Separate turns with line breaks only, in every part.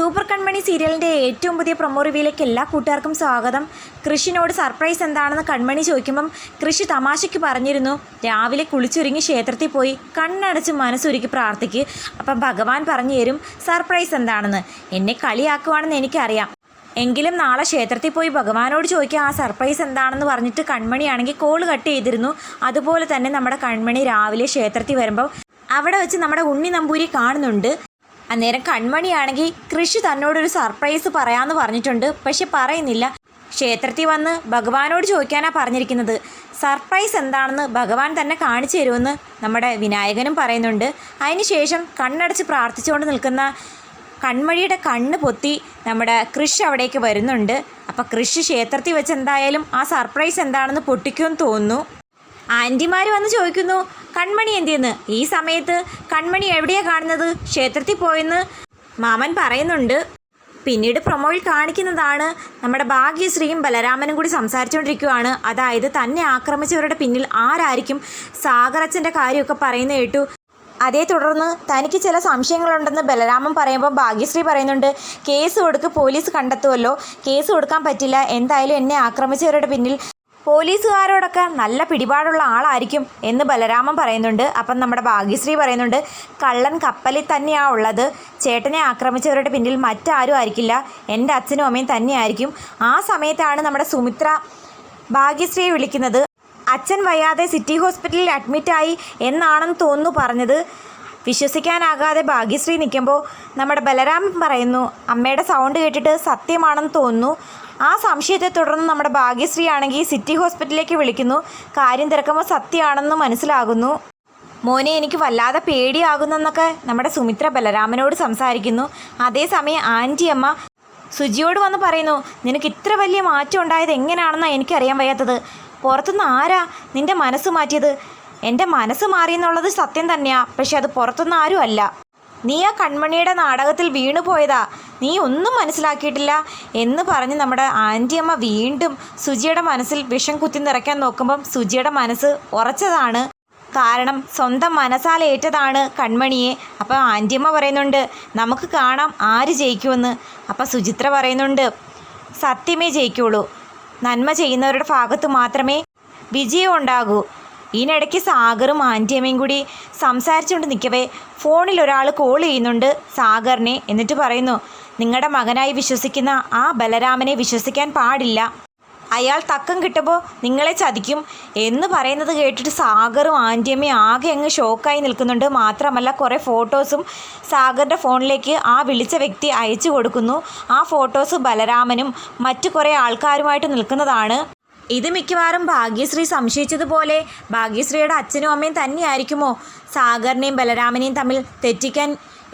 Super കൺമണി സീരിയലിന്റെ ഏറ്റവും പുതിയ പ്രൊമോ റിവ്യൂയിലേക്ക് എല്ലാ കൂട്ടുകാർക്കും സ്വാഗതം. കൃഷിനോട് സർപ്രൈസ് എന്താണെന്ന് കൺമണി ചോദിക്കുമ്പം കൃഷി തമാശയ്ക്ക് പറഞ്ഞിരുന്നു. രാവിലെ കുളിച്ചൊരുങ്ങി ക്ഷേത്രത്തിൽ പോയി കണ്ണടച്ച് മനസ്സൊരുക്കി പ്രാർത്ഥിക്ക്. അപ്പം ഭഗവാൻ പറഞ്ഞു തരും സർപ്രൈസ് എന്താണെന്ന്? എന്നെ കളിയാക്കുവാണെന്ന് എനിക്കറിയാം. എങ്കിലും നാളെ ക്ഷേത്രത്തിൽ പോയി ഭഗവാനോട് ചോദിക്കുക ആ സർപ്രൈസ് എന്താണെന്ന് പറഞ്ഞിട്ട് കൺമണിയാണെങ്കിൽ കോൾ കട്ട് ചെയ്തിരുന്നു. അതുപോലെ തന്നെ നമ്മുടെ കൺമണി രാവിലെ ക്ഷേത്രത്തിൽ വരുമ്പോൾ അവിടെ വെച്ച് നമ്മുടെ ഉണ്ണി നമ്പൂരി കാണുന്നുണ്ട്. അന്നേരം കൺമണിയാണെങ്കിൽ കൃഷി തന്നോടൊരു സർപ്രൈസ് പറയാമെന്ന് പറഞ്ഞിട്ടുണ്ട്. പക്ഷെ പറയുന്നില്ല. ക്ഷേത്രത്തിൽ വന്ന് ഭഗവാനോട് ചോദിക്കാനാണ് പറഞ്ഞിരിക്കുന്നത്. സർപ്രൈസ് എന്താണെന്ന് ഭഗവാൻ തന്നെ കാണിച്ചു തരുമെന്ന് നമ്മുടെ വിനായകനും പറയുന്നുണ്ട്. അതിനുശേഷം കണ്ണടച്ച് പ്രാർത്ഥിച്ചുകൊണ്ട് നിൽക്കുന്ന കൺമഴിയുടെ കണ്ണ് പൊത്തി നമ്മുടെ കൃഷി അവിടേക്ക് വരുന്നുണ്ട്. അപ്പോൾ കൃഷി ക്ഷേത്രത്തിൽ വെച്ച് എന്തായാലും ആ സർപ്രൈസ് എന്താണെന്ന് പൊട്ടിക്കുമെന്ന് തോന്നുന്നു. ആന്റിമാർ വന്ന് ചോദിക്കുന്നു കൺമണി എന്തിയെന്ന്? ഈ സമയത്ത് കൺമണി എവിടെയാ കാണുന്നത്? ക്ഷേത്രത്തിൽ പോയെന്ന് മാമൻ പറയുന്നുണ്ട്. പിന്നീട് പ്രൊമോയിൽ കാണിക്കുന്നതാണ് നമ്മുടെ ഭാഗ്യശ്രീയും ബലരാമനും കൂടി സംസാരിച്ചുകൊണ്ടിരിക്കുകയാണ് അതായത് തന്നെ ആക്രമിച്ചവരുടെ പിന്നിൽ ആരായിരിക്കും സാഗറച്ചന്റെ കാര്യമൊക്കെ പറയുന്ന കേട്ടു. അതേ തുടർന്ന് തനിക്ക് ചില സംശയങ്ങളുണ്ടെന്ന് ബലരാമൻ പറയുമ്പോൾ ഭാഗ്യശ്രീ പറയുന്നുണ്ട് കേസ് കൊടുക്ക് പോലീസ് കണ്ടെത്തുമല്ലോ കേസ് കൊടുക്കാൻ പറ്റില്ല. എന്തായാലും എന്നെ ആക്രമിച്ചവരുടെ പിന്നിൽ പോലീസുകാരോടൊക്കെ നല്ല പിടിപാടുള്ള ആളായിരിക്കും എന്ന് ബലരാമൻ പറയുന്നുണ്ട്. അപ്പം നമ്മുടെ ഭാഗ്യശ്രീ പറയുന്നുണ്ട് കള്ളൻ കപ്പലിൽ തന്നെയാണ് ഉള്ളത്. ചേട്ടനെ ആക്രമിച്ചവരുടെ പിന്നിൽ മറ്റാരും ആയിരിക്കില്ല. എന്റെ അച്ഛനും അമ്മയും തന്നെയായിരിക്കും. ആ സമയത്താണ് നമ്മുടെ സുമിത്ര ഭാഗ്യശ്രീയെ വിളിക്കുന്നത്. അച്ഛൻ വയ്യാതെ സിറ്റി ഹോസ്പിറ്റലിൽ അഡ്മിറ്റായി എന്നാണെന്ന് തോന്നുന്നു പറഞ്ഞത് വിശ്വസിക്കാനാകാതെ ഭാഗ്യശ്രീ നിൽക്കുമ്പോൾ നമ്മുടെ ബലരാമൻ പറയുന്നു അമ്മയുടെ സൗണ്ട് കേട്ടിട്ട് സത്യമാണെന്ന് തോന്നുന്നു. ആ സംശയത്തെ തുടർന്ന് നമ്മുടെ ഭാഗ്യശ്രീ ആണെങ്കിൽ സിറ്റി ഹോസ്പിറ്റലിലേക്ക് വിളിക്കുന്നു. കാര്യം തിരക്കുമ്പോൾ സത്യമാണെന്ന് മനസ്സിലാകുന്നു. മോനെ എനിക്ക് വല്ലാതെ പേടിയാകുന്നെന്നൊക്കെ നമ്മുടെ സുമിത്ര ബലരാമനോട് സംസാരിക്കുന്നു. അതേസമയം ആന്റി അമ്മ സുജിയോട് വന്ന് പറയുന്നു നിനക്ക് ഇത്ര വലിയ മാറ്റം ഉണ്ടായത് എങ്ങനെയാണെന്നാണ് എനിക്കറിയാൻ വയ്യാത്തത്. പുറത്തുനിന്ന് ആരാ നിന്റെ മനസ്സ് മാറ്റിയത്? എന്റെ മനസ്സ് മാറിയെന്നുള്ളത് സത്യം തന്നെയാ. പക്ഷെ അത് പുറത്തുനിന്ന് ആരും അല്ല. നീ ആ കൺമണിയുടെ നാടകത്തിൽ വീണു പോയതാ. നീ ഒന്നും മനസ്സിലാക്കിയിട്ടില്ല. എന്ന് പറഞ്ഞ് നമ്മുടെ ആന്റിയമ്മ വീണ്ടും സുജിയുടെ മനസ്സിൽ വിഷം കുത്തി നിറയ്ക്കാൻ നോക്കുമ്പം സുജിയുടെ മനസ്സ് ഉറച്ചതാണ്. കാരണം സ്വന്തം മനസ്സാൽ ഏറ്റതാണ് കൺമണിയെ. അപ്പോൾ ആന്റിയമ്മ പറയുന്നുണ്ട് നമുക്ക് കാണാം ആര് ജയിക്കുമെന്ന്. അപ്പോൾ സുചിത്ര പറയുന്നുണ്ട് സത്യമേ ജയിക്കുള്ളൂ. നന്മ ചെയ്യുന്നവരുടെ ഭാഗത്ത് മാത്രമേ വിജയം ഉണ്ടാകൂ ഇതിനിടയ്ക്ക് സാഗറും ആന്റിയമ്മയും കൂടി സംസാരിച്ചുകൊണ്ട് നിൽക്കവേ. ഫോണിൽ ഒരാൾ കോൾ ചെയ്യുന്നുണ്ട് സാഗറിനെ എന്നിട്ട് പറയുന്നു നിങ്ങളുടെ മകനായി വിശ്വസിക്കുന്ന ആ ബലരാമനെ വിശ്വസിക്കാൻ പാടില്ല. അയാൾ തക്കം കിട്ടുമ്പോൾ നിങ്ങളെ ചതിക്കും. എന്ന് പറയുന്നത് കേട്ടിട്ട് സാഗറും ആന്റിയമ്മയും ആകെ അങ്ങ് ഷോക്കായി നിൽക്കുന്നുണ്ട്. മാത്രമല്ല കുറേ ഫോട്ടോസും സാഗറിന്റെ ഫോണിലേക്ക് ആ വിളിച്ച വ്യക്തി അയച്ചു കൊടുക്കുന്നു. ആ ഫോട്ടോസ് ബലരാമനും മറ്റു കുറേ ആൾക്കാരുമായിട്ട് നിൽക്കുന്നതാണ്. ഇത് മിക്കവാറും ഭാഗ്യശ്രീ സംശയിച്ചതുപോലെ ഭാഗ്യശ്രീയുടെ അച്ഛനും അമ്മയും തന്നെയായിരിക്കുമോ? സാഗറിനെയും ബലരാമനെയും തമ്മിൽ തെറ്റിക്കാൻ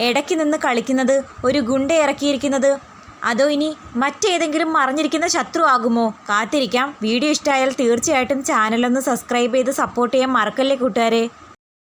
ഇടയ്ക്ക് നിന്ന് കളിക്കുന്നത് ഒരു ഗുണ്ട ഇറക്കിയിരിക്കുന്നത് അതോ ഇനി മറ്റേതെങ്കിലും മറിഞ്ഞിരിക്കുന്ന ശത്രു ആകുമോ കാത്തിരിക്കാം. വീഡിയോ ഇഷ്ടമായാൽ തീർച്ചയായിട്ടും ചാനലൊന്ന് സബ്സ്ക്രൈബ് ചെയ്ത് സപ്പോർട്ട് ചെയ്യാൻ മറക്കല്ലേ കൂട്ടുകാരെ.